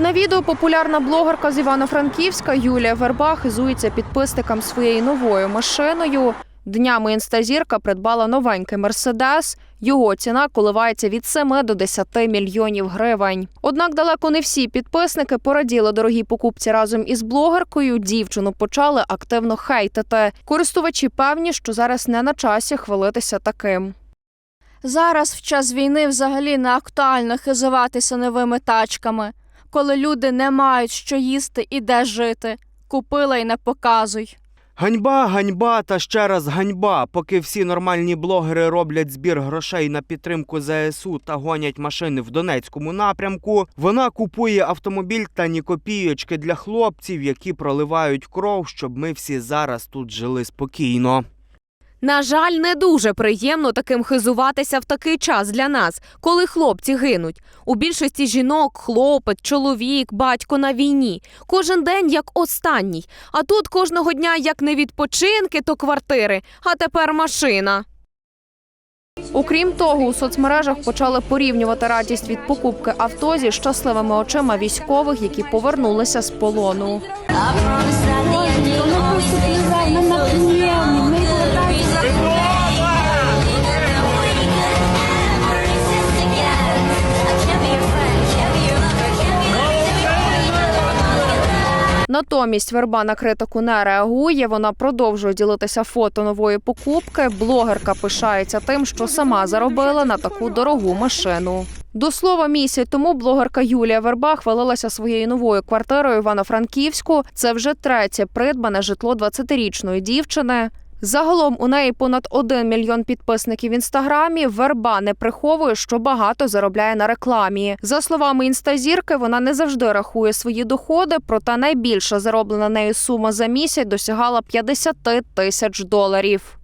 На відео популярна блогерка з Івано-Франківська Юлія Верба хизується підписникам своєю новою машиною. Днями інстазірка придбала новенький мерседес. Його ціна коливається від 7 до 10 мільйонів гривень. Однак далеко не всі підписники пораділи дорогій покупці разом із блогеркою. Дівчину почали активно хейтити. Користувачі певні, що зараз не на часі хвалитися таким. Зараз в час війни взагалі не актуально хизуватися новими тачками, коли люди не мають що їсти і де жити. Купила й не показуй. Ганьба, ганьба та ще раз ганьба. Поки всі нормальні блогери роблять збір грошей на підтримку ЗСУ та гонять машини в Донецькому напрямку, вона купує автомобіль та ні копійочки для хлопців, які проливають кров, щоб ми всі зараз тут жили спокійно. На жаль, не дуже приємно таким хизуватися в такий час для нас, коли хлопці гинуть. У більшості жінок хлопець, чоловік, батько на війні. Кожен день як останній. А тут кожного дня як не відпочинки, то квартири, а тепер машина. Окрім того, у соцмережах почали порівнювати радість від покупки авто зі щасливими очима військових, які повернулися з полону. Натомість верба на критику не реагує. Вона продовжує ділитися фото нової покупки. Блогерка пишається тим, що сама заробила на таку дорогу машину. До слова, місяць тому блогерка Юлія Верба хвалилася своєю новою квартирою Івано-Франківську. Це вже третє придбане житло 20-річної дівчини. Загалом у неї понад 1 мільйон підписників в інстаграмі. Верба не приховує, що багато заробляє на рекламі. За словами інстазірки, вона не завжди рахує свої доходи, проте найбільша зароблена нею сума за місяць досягала 50 тисяч доларів.